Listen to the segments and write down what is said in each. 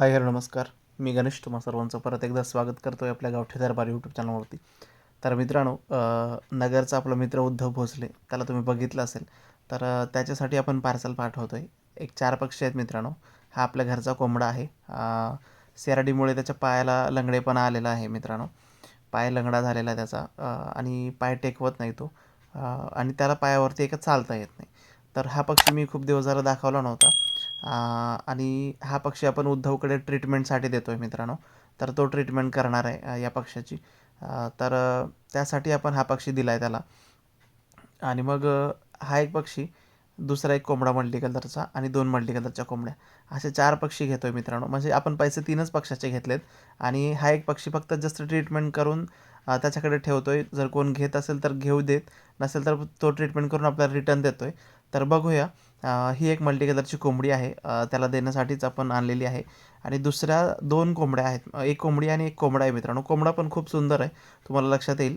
Hi hello नमस्कार. मी गणेश तुम्हा सर्वांचं परत एकदा स्वागत करतो आहे आपल्या गावठी दरबार यूट्यूब चॅनलवरती तर मित्रांनो नगरचा आपला मित्र उद्धव भोसले त्याला तुम्ही बघितलं असेल तर त्याच्यासाठी आपण पार्सल पाठवतो आहे एक चार पक्षी आहेत मित्रांनो. हा आपल्या घरचा कोंबडा आहे. सेराडीमुळे त्याच्या पायाला लंगडेपणा आलेला आहे मित्रांनो. पाय लंगडा झालेला आहे त्याचा आणि पाय टेकवत नाही तो. आणि त्याला पायावरती एकच चालता येत नाही. तर हा पक्षी मी खूप दिवस झाला दाखवला नव्हता. आणि हा पक्षी आपण उद्धवकडे ट्रीटमेंटसाठी देतो आहे मित्रांनो. तर तो ट्रीटमेंट करणार आहे या पक्षाची. तर त्यासाठी आपण हा पक्षी दिला आहे त्याला. आणि मग हा एक पक्षी दुसरा एक कोंबडा मल्टी कलरचा आणि दोन मल्टी कलरच्या कोंबड्या. असे चार पक्षी घेतो आहे मित्रांनो. म्हणजे आपण पैसे तीनच पक्षाचे घेतलेत. आणि हा एक पक्षी फक्त जस्ट ट्रीटमेंट करून त्याच्याकडे ठेवतो आहे जर कोण घेत असेल तर घेऊ देत. नसेल तर तो ट्रीटमेंट करून आपल्याला रिटर्न देतो आहे तर बघूया. ही एक मल्टी कलरची कोंबडी आहे. त्याला देण्यासाठीच आपण आणलेली आहे. आणि दुसऱ्या दोन कोंबड्या आहेत. एक कोंबडी आणि एक कोंबडा आहे मित्रांनो. कोंबडा पण खूप सुंदर आहे. तुम्हाला लक्षात येईल.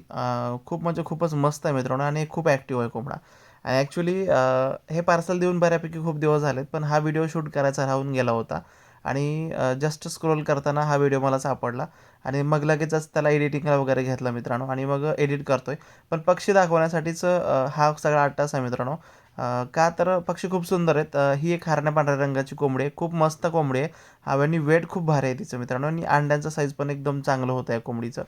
खूप म्हणजे खूपच मस्त आहे मित्रांनो आणि खूप ॲक्टिव्ह आहे कोंबडा. आणि ॲक्च्युली हे पार्सल देऊन बऱ्यापैकी खूप दिवस झालेत पण हा व्हिडिओ शूट करायचा राहून गेला होता. आणि जस्ट स्क्रोल करताना हा व्हिडिओ मला सापडला. आणि मग लगेचच त्याला एडिटिंगला वगैरे घेतला मित्रांनो. आणि मग एडिट करतोय. पण पक्षी दाखवण्यासाठीच हा सगळा आठ आहे मित्रांनो. का तर पक्षी खूप सुंदर आहेत. ही एक हरण्या पांढऱ्या रंगाची कोंबडी आहे. खूप मस्त कोंबडी आहे. हा आणि वेट खूप भारी आहे तिचं मित्रांनो. आणि अंड्यांचा साईज पण एकदम चांगलं होतं या कोंबडीचं.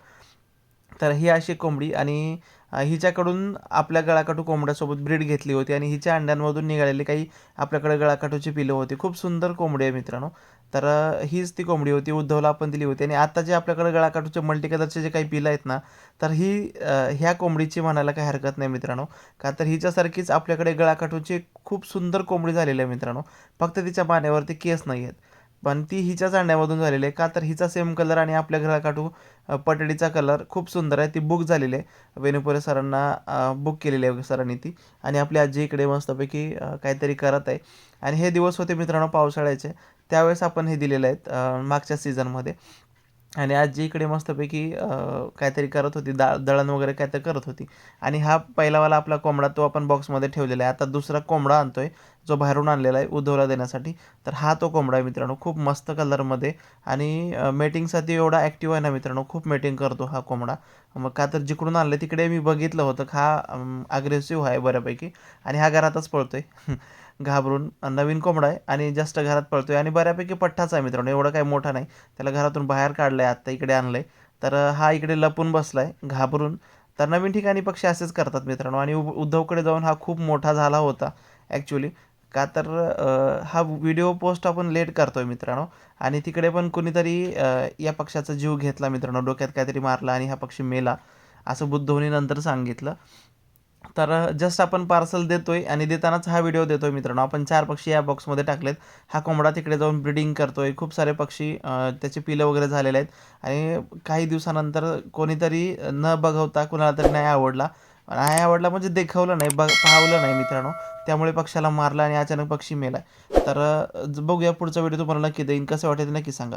तर ही अशी कोंबडी आणि हिच्याकडून आपल्या गळाकाठू कोंबड्यासोबत ब्रीड घेतली होती आणि हिच्या अंड्यांमधून निघालेली काही आपल्याकडे गळाकाठूची पिलं होती. खूप सुंदर कोंबडी आहे मित्रांनो. तर हीच ती कोंबडी होती उद्धवला आपण दिली होती. आणि आता जे आपल्याकडे गळाकाठूचे मल्टी कलरचे जे काही पिलं आहेत ना तर ही ह्या कोंबडीची म्हणायला काही हरकत नाही मित्रांनो. का तर हिच्यासारखीच आपल्याकडे गळाकाठूची खूप सुंदर कोंबडी झालेली आहे मित्रांनो. फक्त तिच्या मानेवरती केस नाही आहेत. पण ती हिच्याच अंड्यामधून झालेली आहे. का तर हिचा सेम कलर आणि आपल्या घराकाठू पटडीचा कलर खूप सुंदर आहे. ती बुक झालेली आहे. वेणुपुरे सरांना बुक केलेली आहे सरांनी ती. आणि आपली आजी इकडे मस्तपैकी काहीतरी करत आहे. आणि हे दिवस होते मित्रांनो पावसाळ्याचे. त्यावेळेस आपण हे दिलेले आहेत मागच्या सीझनमध्ये आणि आजी इकडे मस्तपैकी काहीतरी करत होती. दा दळण वगैरे काहीतरी करत होती. आणि हा पहिलावाला आपला कोंबडा तो आपण बॉक्समध्ये ठेवलेला आहे. आता दुसरा कोंबडा आणतो आहे जो बाहेरून आणलेला आहे उद्धवला देण्यासाठी. तर हा तो कोंबडा आहे मित्रांनो खूप मस्त कलरमध्ये आणि मेटिंगसाठी एवढा ॲक्टिव्ह आहे ना मित्रांनो खूप मेटिंग करतो हा कोंबडा. मग का तर जिकडून आणलं तिकडे मी बघितलं होतं. हा अग्रेसिव्ह आहे बऱ्यापैकी. आणि हा घरातच पळतो आहे घाबरून नवीन कोंबडा आहे आणि जास्त घरात पळतो आहे आणि बऱ्यापैकी पठ्ठाच आहे मित्रांनो. एवढं काही मोठा नाही. त्याला घरातून बाहेर काढलं आहे आत्ता इकडे आणलं आहे तर हा इकडे लपून बसला आहे घाबरून. तर नवीन ठिकाणी पक्षी असेच करतात मित्रांनो. आणि उ- उद्धवकडे जाऊन हा खूप मोठा झाला होता ॲक्च्युली का तर हा व्हिडिओ पोस्ट आपण लेट करतो आहे मित्रांनो. आणि तिकडे पण कुणीतरी या पक्षाचा जीव घेतला मित्रांनो. डोक्यात काहीतरी मारला आणि हा पक्षी मेला असं बुद्धवनी नंतर सांगितलं. तर जस्ट आपण पार्सल देतोय आणि देतानाच हा व्हिडिओ देतोय मित्रांनो. आपण चार पक्षी या बॉक्समध्ये टाकलेत. हा कोंबडा तिकडे जाऊन ब्रीडिंग करतोय. खूप सारे पक्षी त्याचे पिलं वगैरे झालेले आहेत. आणि काही दिवसानंतर कोणीतरी न बघवता कुणाला तरी नाही आवडला. नाही आवडला म्हणजे देखवलं नाही बघ पाहावलं नाही मित्रांनो. त्यामुळे पक्षाला मारला आणि अचानक पक्षी मेला तर बघूया पुढचा व्हिडिओ तुम्हाला नक्की देईन. कसं वाटेल नक्की सांगा.